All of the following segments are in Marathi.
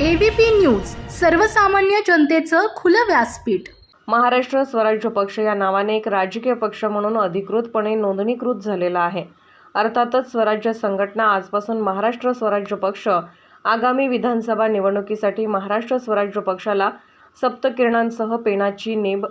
एबीपी न्यूज सर्वसामान्य जनतेचं खुलं व्यासपीठ. महाराष्ट्र स्वराज्य पक्ष या नावाने एक राजकीय पक्ष म्हणून अधिकृतपणे नोंदणीकृत झालेला आहे. अर्थातच स्वराज्य संघटना आजपासून महाराष्ट्र स्वराज्य पक्ष आगामी विधानसभा निवडणुकीसाठी महाराष्ट्र स्वराज्य पक्षाला सप्तकिरणांसह पेनाची नेब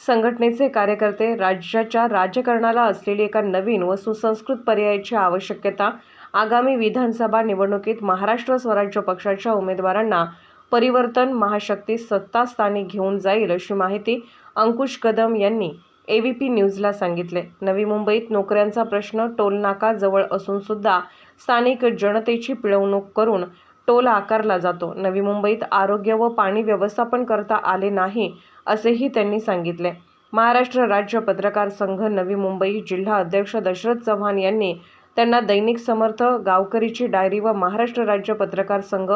संघटनेचे कार्यकर्ते राज्याच्या राजकारणाला असलेली एका नवीन व सुसंस्कृत पर्यायाची आवश्यकता आगामी विधानसभा निवडणुकीत महाराष्ट्र स्वराज्य पक्षाच्या उमेदवारांना परिवर्तन महाशक्ती सत्तास्थानी घेऊन जाईल अशी माहिती अंकुश कदम यांनी एबीपी न्यूजला सांगितले. नवी मुंबईत नोकऱ्यांचा प्रश्न टोलनाका जवळ असून सुद्धा स्थानिक जनतेची पिळवणूक करून टोल आकारला जातो. नवी मुंबईत आरोग्य व पाणी व्यवस्थापन करता आले नाही असेही त्यांनी सांगितले. महाराष्ट्र राज्य पत्रकार संघ नवी मुंबई जिल्हा अध्यक्ष दशरथ चव्हाण यांनी त्यांना दैनिक समर्थ गावकरीची डायरी व महाराष्ट्र राज्य पत्रकार संघ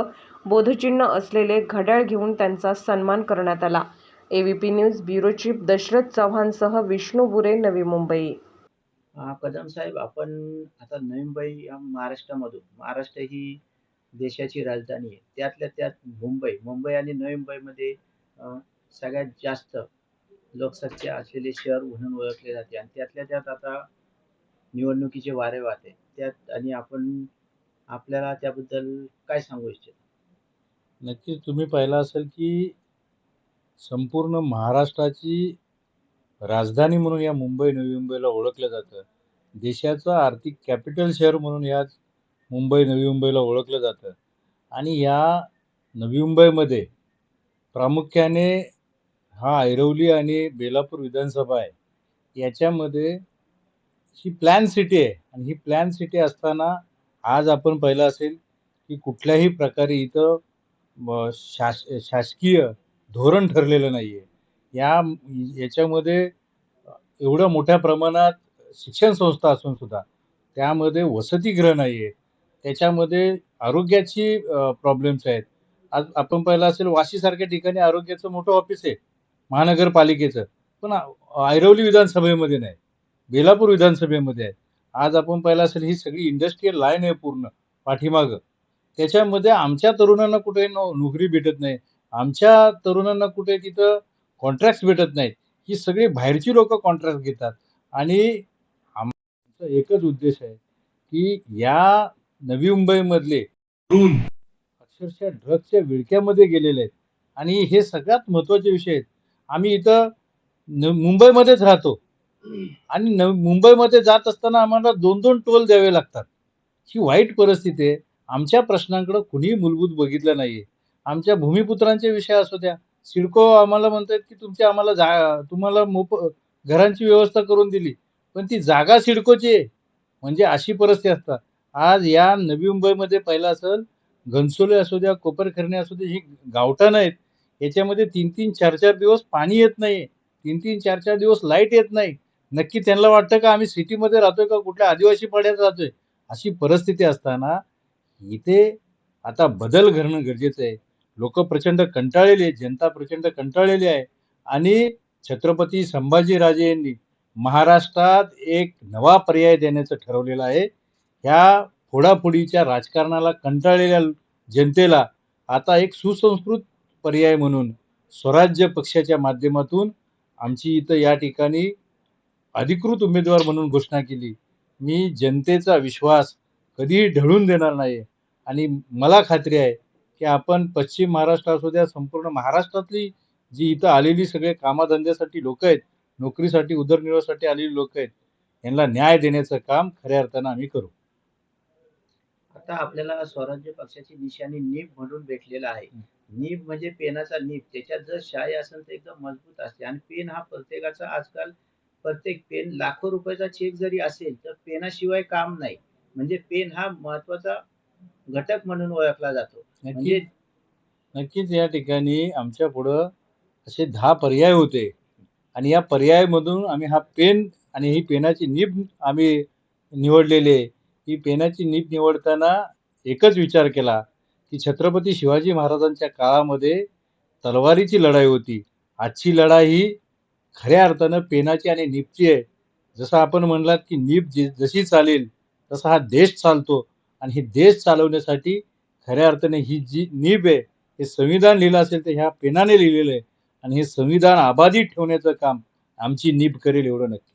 बोधचिन्ह असलेले घड्याळ घेऊन त्यांचा सन्मान करण्यात आला. ABP news bureau chief Dashrath चव्हाणसह Vishnu Bure Navi Mumbai. हा कदम साहेब आपण आता नवी मुंबई या महाराष्ट्रामधून महाराष्ट्र ही देशाची राजधानी आहे. त्यातल्या त्यात मुंबई मुंबई आणि नवी मुंबईमध्ये सगळ्यात जास्त लोकसंख्या असलेले शहर म्हणून ओळखले जाते. आणि त्यातल्या त्यात आता निवडणुकीचे वारे वाहते. त्यात आणि आपण आपल्याला त्याबद्दल काय सांगू इच्छिता? नक्कीच. तुम्ही पाहिलं असेल की संपूर्ण महाराष्ट्राची राजधानी म्हणून या मुंबई नवी मुंबईला ओळखलं जातं. देशाचं आर्थिक कॅपिटल शहर म्हणून याच मुंबई नवी मुंबईला ओळखलं जातं. आणि या नवी मुंबईमध्ये प्रामुख्याने हा ऐरवली आणि बेलापूर विधानसभा आहे. याच्यामध्ये ही प्लॅन सिटी आहे. आणि ही प्लॅन सिटी असताना आज आपण पाहिलं असेल की कुठल्याही प्रकारे इथं शास शासकीय धोरण ठरलेलं नाही आहे या याच्यामध्ये एवढ्या मोठ्या प्रमाणात शिक्षण संस्था असून सुद्धा त्यामध्ये वसतिगृह नाही आहे त्याच्यामध्ये आरोग्याची प्रॉब्लेम्स आहेत. आज आपण पाहिलं असेल वाशीसारख्या ठिकाणी आरोग्याचं मोठं ऑफिस आहे महानगरपालिकेचं. पण ऐरवली विधानसभेमध्ये नाही. बेलापूर विधानसभेमध्ये आहे आज आपण पाहिलं असेल ही सगळी इंडस्ट्रीयल लाईन आहे पूर्ण पाठीमागं. त्याच्यामध्ये आमच्या तरुणांना कुठे नो नोकरी भेटत नाही. आमच्या तरुणांना कुठे तिथं कॉन्ट्रॅक्ट भेटत नाहीत. ही सगळी बाहेरची लोक कॉन्ट्रॅक्ट घेतात. आणि आमचा एकच उद्देश आहे की या नवी मुंबईमधले तरुण अक्षरशः ड्रग्सच्या विळक्यामध्ये गेलेले आहेत. आणि हे सगळ्यात महत्त्वाचे विषय आहेत. आम्ही इथं न- मुंबईमध्येच राहतो. आणि न मुंबईमध्ये जात असताना आम्हाला दोन दोन टोल द्यावे लागतात. ही वाईट परिस्थिती आहे. आमच्या प्रश्नांकडे कुणीही मूलभूत बघितलं नाहीये. आमच्या भूमिपुत्रांचे विषय असू द्या. सिडको आम्हाला म्हणतात की तुमच्या आम्हाला जा तुम्हाला मोफ घरांची व्यवस्था करून दिली. पण ती जागा सिडकोची आहे. म्हणजे अशी परिस्थिती असतात आज या नवी मुंबईमध्ये पहिला असेल घनसोले असू द्या कोपरखरणे असू द्या ही गावठाणं आहेत याच्यामध्ये तीन तीन चार चार दिवस पाणी येत नाही तीन तीन चार चार दिवस लाइट येत नाही. नक्की त्यांना वाटतं का आम्ही सिटीमध्ये राहतोय का कुठल्या आदिवासी पाड्यात राहतोय? अशी परिस्थिती असताना इथे आता बदल घडणं गरजेचं आहे. लोक प्रचंड कंटाळलेली आहेत जनता प्रचंड कंटाळलेली आहे. आणि छत्रपती संभाजीराजे यांनी महाराष्ट्रात एक नवा पर्याय देण्याचं ठरवलेलं आहे. ह्या फोडाफोडीच्या राजकारणाला कंटाळलेल्या जनतेला आता एक सुसंस्कृत पर्याय म्हणून स्वराज्य पक्षाच्या माध्यमातून आमची इथं या ठिकाणी अधिकृत उमेदवार म्हणून घोषणा केली. मी जनतेचा विश्वास कधीही ढळून देणार नाही आणि मला खात्री आहे की आपण पश्चिम महाराष्ट्र असू द्या संपूर्ण महाराष्ट्रातली जी इथं आलेली सगळे कामाधंद्यासाठी लोक आहेत नोकरीसाठी उदरनिर्वाहासाठी आलेली लोक आहेत यांना न्याय देण्याचं काम खऱ्या अर्थानं आम्ही करू. आता आपल्याला स्वराज्य पक्षाची निशाणी नीब म्हणून भेटलेला आहे. नीब म्हणजे पेनाचा नीब. त्याच्यात जर शाई असेल तर एकदम मजबूत असते. आणि पेन हा प्रत्येकाचा आजकाल प्रत्येक पेन लाखो रुपयाचा चेक जरी असेल तर पेनाशिवाय काम नाही. म्हणजे पेन हा महत्त्वाचा घटक म्हणून ओळखला जातो. म्हणजे नक्कीच नक्कीच या ठिकाणी आमच्या पुढं असे दहा पर्याय होते. आणि या पर्यायामधून आम्ही हा पेन आणि ही पेनाची नीब आम्ही निवडलेली. ही पेनाची नीब निवडताना एकच विचार केला की छत्रपती शिवाजी महाराजांच्या काळामध्ये तलवारीची लढाई होती. आजची लढाई ही खऱ्या अर्थानं पेनाची आणि निपची आहे. जसं आपण म्हणलात की नीब जी जशी चालेल तसा हा देश चालतो. आणि हे देश चालवण्यासाठी खऱ्या अर्थाने ही जी नीब आहे हे संविधान लिहिलं असेल तर ह्या पेनाने लिहिलेलं आहे. आणि हे संविधान अबाधित ठेवण्याचं काम आमची नीप करेल एवढं नक्की.